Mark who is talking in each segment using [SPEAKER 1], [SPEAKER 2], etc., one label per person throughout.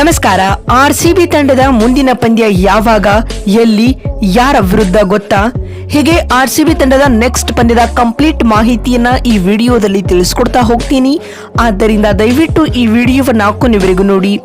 [SPEAKER 1] ನಮಸ್ಕಾರ. R C B ತಂಡದ ಮುಂದಿನ ಪಂದ್ಯ ಯಾವಾಗ, ಎಲ್ಲಿ, ಯಾರ ವಿರುದ್ಧ ಗೊತ್ತಾ? ಹೀಗೆ ಆರ್ ಸಿ ಬಿ ತಂಡದ ನೆಕ್ಸ್ಟ್ ಪಂದ್ಯದ ಕಂಪ್ಲೀಟ್ ಮಾಹಿತಿಯನ್ನ ಈ ವಿಡಿಯೋದಲ್ಲಿ ತಿಳಿಸ್ಕೊಡ್ತಾ ಹೋಗ್ತೀನಿ. ಆದ್ದರಿಂದ ದಯವಿಟ್ಟು ಈ ವಿಡಿಯೋವನ್ನ ಕೊನೆವರೆಗೂ ನೋಡಿ.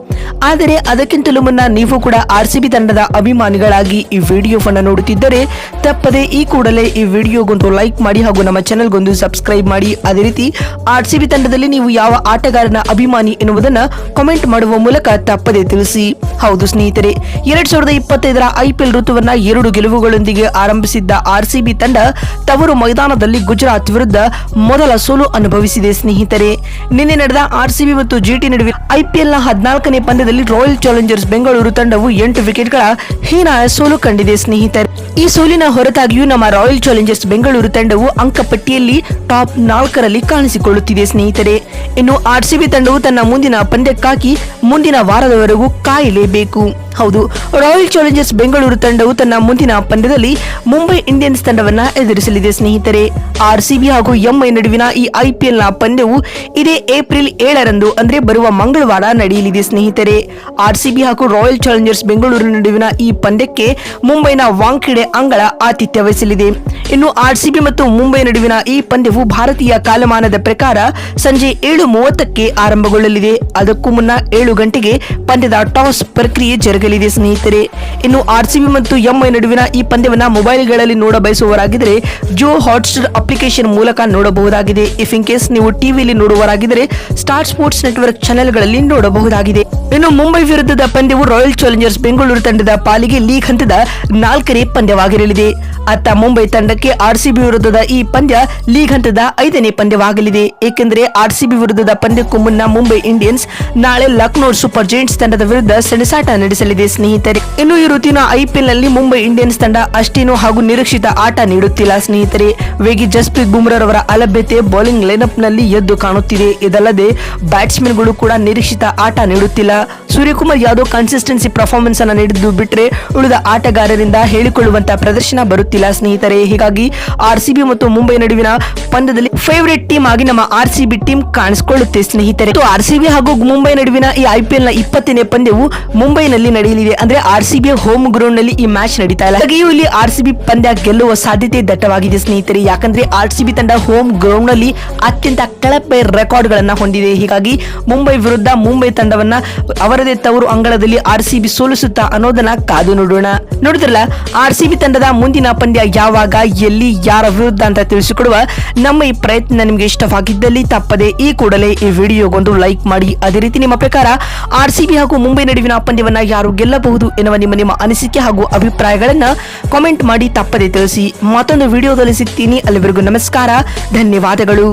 [SPEAKER 1] ಆದರೆ ಅದಕ್ಕಿಂತಲೂ ಮುನ್ನ ನೀವು ಕೂಡ ಆರ್ ಸಿಬಿ ತಂಡದ ಅಭಿಮಾನಿಗಳಾಗಿ ಈ ವಿಡಿಯೋವನ್ನು ನೋಡುತ್ತಿದ್ದರೆ ತಪ್ಪದೆ ಈ ಕೂಡಲೇ ಈ ವಿಡಿಯೋಗೊಂದು ಲೈಕ್ ಮಾಡಿ ಹಾಗೂ ನಮ್ಮ ಚಾನೆಲ್ಗೊಂದು ಸಬ್ಸ್ಕ್ರೈಬ್ ಮಾಡಿ. ಅದೇ ರೀತಿ ಆರ್ ಸಿಬಿ ತಂಡದಲ್ಲಿ ನೀವು ಯಾವ ಆಟಗಾರನ ಅಭಿಮಾನಿ ಎನ್ನುವುದನ್ನು ಕಾಮೆಂಟ್ ಮಾಡುವ ಮೂಲಕ ತಪ್ಪದೆ ತಿಳಿಸಿ. ಹೌದು ಸ್ನೇಹಿತರೆ, ಎರಡ್ ಸಾವಿರದ ಇಪ್ಪತ್ತೈದರ ಐಪಿಎಲ್ ಋತುವನ್ನ ಎರಡು ಗೆಲುವುಗಳೊಂದಿಗೆ ಆರಂಭಿಸಿದ್ದ ಆರ್ ಸಿಬಿ ತಂಡ ತವರು ಮೈದಾನದಲ್ಲಿ ಗುಜರಾತ್ ವಿರುದ್ಧ ಮೊದಲ ಸೋಲು ಅನುಭವಿಸಿದೆ ಸ್ನೇಹಿತರೆ. ನಿನ್ನೆ ನಡೆದ ಆರ್ ಸಿಬಿ ಮತ್ತು ಜಿಟಿ ನಡುವೆ ಐಪಿಎಲ್ನ ಹದಿನಾಲ್ಕನೇ ಪಂದ್ಯದಲ್ಲಿ ರಾಯಲ್ ಚಾಲೆಂಜರ್ಸ್ ಬೆಂಗಳೂರು ತಂಡವು ಎಂಟು ವಿಕೆಟ್ಗಳ ಹೀನಾಯ ಸೋಲು ಕಂಡಿದೆ, ಸ್ನೇಹಿತರೆ. ಈ ಸೋಲಿನ ಹೊರತಾಗಿಯೂ ನಮ್ಮ ರಾಯಲ್ ಚಾಲೆಂಜರ್ಸ್ ಬೆಂಗಳೂರು ತಂಡವು ಅಂಕಪಟ್ಟಿಯಲ್ಲಿ ಟಾಪ್ ನಾಲ್ಕರಲ್ಲಿ ಕಾಣಿಸಿಕೊಳ್ಳುತ್ತಿದೆ, ಸ್ನೇಹಿತರೆ. ಇನ್ನು ಆರ್ಸಿಬಿ ತಂಡವು ತನ್ನ ಮುಂದಿನ ಪಂದ್ಯಕ್ಕಾಗಿ ಮುಂದಿನ ವಾರದವರೆಗೂ ಕಾಯಲೇಬೇಕು. ಹೌದು ರಾಯಲ್ ಚಾಲೆಂಜರ್ಸ್ ಬೆಂಗಳೂರು ತಂಡವು ತನ್ನ ಮುಂದಿನ ಪಂದ್ಯದಲ್ಲಿ ಮುಂಬೈ ಇಂಡಿಯನ್ಸ್ ತಂಡವನ್ನ ಎದುರಿಸಲಿದೆ, ಸ್ನೇಹಿತರೆ. ಆರ್ಸಿಬಿ ಹಾಗೂ ಎಂಐ ನಡುವಿನ ಈ ಐಪಿಎಲ್ನ ಪಂದ್ಯವು ಇದೇ ಏಪ್ರಿಲ್ ಏಳರಂದು, ಅಂದ್ರೆ ಬರುವ ಮಂಗಳವಾರ ನಡೆಯಲಿದೆ, ಸ್ನೇಹಿತರೆ. ಆರ್ ಸಿಬಿ ಹಾಗೂ ರಾಯಲ್ ಚಾಲೆಂಜರ್ಸ್ ಬೆಂಗಳೂರು ನಡುವಿನ ಈ ಪಂದ್ಯಕ್ಕೆ ಮುಂಬೈನ ವಾಂಖೆಡೆ ಅಂಗಳ ಆತಿಥ್ಯ ವಹಿಸಲಿದೆ. ಇನ್ನು ಆರ್ ಸಿಬಿ ಮತ್ತು ಮುಂಬೈ ನಡುವಿನ ಈ ಪಂದ್ಯವು ಭಾರತೀಯ ಕಾಲಮಾನದ ಪ್ರಕಾರ ಸಂಜೆ ಏಳು ಮೂವತ್ತಕ್ಕೆ ಆರಂಭಗೊಳ್ಳಲಿದೆ. ಅದಕ್ಕೂ ಮುನ್ನ ಏಳು ಗಂಟೆಗೆ ಪಂದ್ಯದ ಟಾಸ್ ಪ್ರಕ್ರಿಯೆ ಜರುಗಲಿದೆ ಸ್ನೇಹಿತರೆ. ಇನ್ನು ಆರ್ ಸಿಬಿ ಮತ್ತು ಎಂಐ ನಡುವಿನ ಈ ಪಂದ್ಯವನ್ನು ಮೊಬೈಲ್ಗಳಲ್ಲಿ ನೋಡ ಬಯಸುವವರಾಗಿದ್ದರೆ ಜೋ ಹಾಟ್ಸ್ಟಾರ್ ಅಪ್ಲಿಕೇಶನ್ ಮೂಲಕ ನೋಡಬಹುದಾಗಿದೆ. ಇಫ್ ಇನ್ ಕೇಸ್ ನೀವು ಟಿವಿಯಲ್ಲಿ ನೋಡುವವರಾಗಿದ್ದರೆ ಸ್ಟಾರ್ ಸ್ಪೋರ್ಟ್ಸ್ ನೆಟ್ವರ್ಕ್ ಚಾನೆಲ್ಗಳಲ್ಲಿ ನೋಡಬಹುದಾಗಿದೆ. ಇನ್ನು ಮುಂಬೈ ವಿರುದ್ಧದ ಪಂದ್ಯವು ರಾಯಲ್ ಚಾಲೆಂಜರ್ಸ್ ಬೆಂಗಳೂರು ತಂಡದ ಪಾಲಿಗೆ ಲೀಗ್ ಹಂತದ ನಾಲ್ಕನೇ ಪಂದ್ಯವಾಗಿರಲಿದೆ. ಅತ್ತ ಮುಂಬೈ ತಂಡಕ್ಕೆ ಆರ್ಸಿಬಿ ವಿರುದ್ಧದ ಈ ಪಂದ್ಯ ಲೀಗ್ ಹಂತದ ಐದನೇ ಪಂದ್ಯವಾಗಲಿದೆ. ಏಕೆಂದರೆ ಆರ್ಸಿಬಿ ವಿರುದ್ಧದ ಪಂದ್ಯಕ್ಕೂ ಮುನ್ನ ಮುಂಬೈ ಇಂಡಿಯನ್ಸ್ ನಾಳೆ ಲಕ್ನೋ ಸೂಪರ್ ಜೈಂಟ್ಸ್ ತಂಡದ ವಿರುದ್ಧ ಸೆಣಸಾಟ ನಡೆಸಲಿದೆ. ಸ್ನೇಹಿತರೆ, ಇನ್ನು ಈ ಋತುವಿನ ಐಪಿಎಲ್ನಲ್ಲಿ ಮುಂಬೈ ಇಂಡಿಯನ್ಸ್ ತಂಡ ಅಷ್ಟೇನೂ ಹಾಗೂ ನಿರೀಕ್ಷಿತ ಆಟ ನೀಡುತ್ತಿಲ್ಲ. ಸ್ನೇಹಿತರೆ, ವೇಗಿ ಜಸ್ಪ್ರೀತ್ ಬುಮ್ರಾರವರ ಅಲಭ್ಯತೆ ಬೌಲಿಂಗ್ ಲೈನ್ಅಪ್ನಲ್ಲಿ ಎದ್ದು ಕಾಣುತ್ತಿದೆ. ಇದಲ್ಲದೆ ಬ್ಯಾಟ್ಸ್ಮನ್ಗಳು ಕೂಡ ನಿರೀಕ್ಷಿತ ಆಟ ನೀಡುತ್ತಿಲ್ಲ. ಸೂರ್ಯಕುಮಾರ್ ಯಾದವ್ ಕನ್ಸಿಸ್ಟೆನ್ಸಿ ಪರ್ಫಾರ್ಮೆನ್ಸ್ ಅನ್ನು ನೀಡಿದ್ದು ಬಿಟ್ಟರೆ ಉಳಿದ ಆಟಗಾರರಿಂದ ಹೇಳಿಕೊಳ್ಳುವಂತಹ ಪ್ರದರ್ಶನ ಬರುತ್ತಿಲ್ಲ. ಸ್ನೇಹಿತರೆ, ಹೀಗಾಗಿ ಆರ್ ಸಿ ಮತ್ತು ಮುಂಬೈ ನಡುವಿನ ಪಂದ್ಯದಲ್ಲಿ ಫೇವರೇಟ್ ಟೀಮ್ ಆಗಿ ನಮ್ಮ ಆರ್ ಸಿ ಟೀಮ್ ಕಾಣಿಸಿಕೊಳ್ಳುತ್ತೆ ಸ್ನೇಹಿತರೆ. ಆರ್ ಸಿ ಬಿ ಹಾಗೂ ಮುಂಬೈ ನಡುವಿನ ಈ ಐಪಿಎಲ್ನ ಇಪ್ಪತ್ತನೇ ಪಂದ್ಯವು ಮುಂಬೈನಲ್ಲಿ ನಡೆಯಲಿದೆ. ಅಂದ್ರೆ ಆರ್ ಸಿ ಬಿ ಹೋಮ್ ಗ್ರೌಂಡ್ನಲ್ಲಿ ಈ ಮ್ಯಾಚ್ ನಡೀತಾ ಇಲ್ಲ. ಹಾಗೆಯೂ ಇಲ್ಲಿ ಆರ್ ಸಿ ಬಿ ಪಂದ್ಯ ಗೆಲ್ಲುವ ಸಾಧ್ಯತೆ ದಟ್ಟವಾಗಿದೆ ಸ್ನೇಹಿತರೆ. ಯಾಕಂದ್ರೆ ಆರ್ ಸಿ ಬಿ ತಂಡ ಹೋಮ್ ಗ್ರೌಂಡ್ನಲ್ಲಿ ಅತ್ಯಂತ ಕಳಪೆ ರೆಕಾರ್ಡ್ ಗಳನ್ನ ಹೊಂದಿದೆ. ಹೀಗಾಗಿ ಮುಂಬೈ ವಿರುದ್ಧ ಮುಂಬೈ ತಂಡವನ್ನ ಅವರದೇ ತವರು ಅಂಗಳದಲ್ಲಿ ಆರ್ ಸಿ ಬಿ ಸೋಲಿಸುತ್ತಾ ಅನ್ನೋದನ್ನ ಕಾದು ನೋಡೋಣ. ನೋಡಿದ್ರಲ್ಲ ಆರ್ ಸಿ ಬಿ ತಂಡದ ಮುಂದಿನ ಪಂದ್ಯ ಯಾವಾಗ ಎಲ್ಲಿ ಯಾರ ವಿರುದ್ಧ ಅಂತ ತಿಳಿಸಿಕೊಡುವ ನಮ್ಮ ಈ ಪ್ರಯತ್ನ ನಿಮಗೆ ಇಷ್ಟವಾಗಿದ್ದಲ್ಲಿ ತಪ್ಪದೆ ಈ ಕೂಡಲೇ ಈ ವಿಡಿಯೋಗೊಂದು ಲೈಕ್ ಮಾಡಿ. ಅದೇ ರೀತಿ ನಿಮ್ಮ ಪ್ರಕಾರ ಆರ್ ಸಿ ಹಾಗೂ ಮುಂಬೈ ನಡುವಿನ ಪಂದ್ಯವನ್ನು ಯಾರು ಗೆಲ್ಲಬಹುದು ಎನ್ನುವ ನಿಮ್ಮ ನಿಮ್ಮ ಅನಿಸಿಕೆ ಹಾಗೂ ಅಭಿಪ್ರಾಯಗಳನ್ನು ಕಾಮೆಂಟ್ ಮಾಡಿ ತಪ್ಪದೆ ತಿಳಿಸಿ. ಮತ್ತೊಂದು ವಿಡಿಯೋದಲ್ಲಿ ಸಿಗ್ತೀನಿ. ಅಲ್ಲಿವರೆಗೂ ನಮಸ್ಕಾರ. ಧನ್ಯವಾದಗಳು.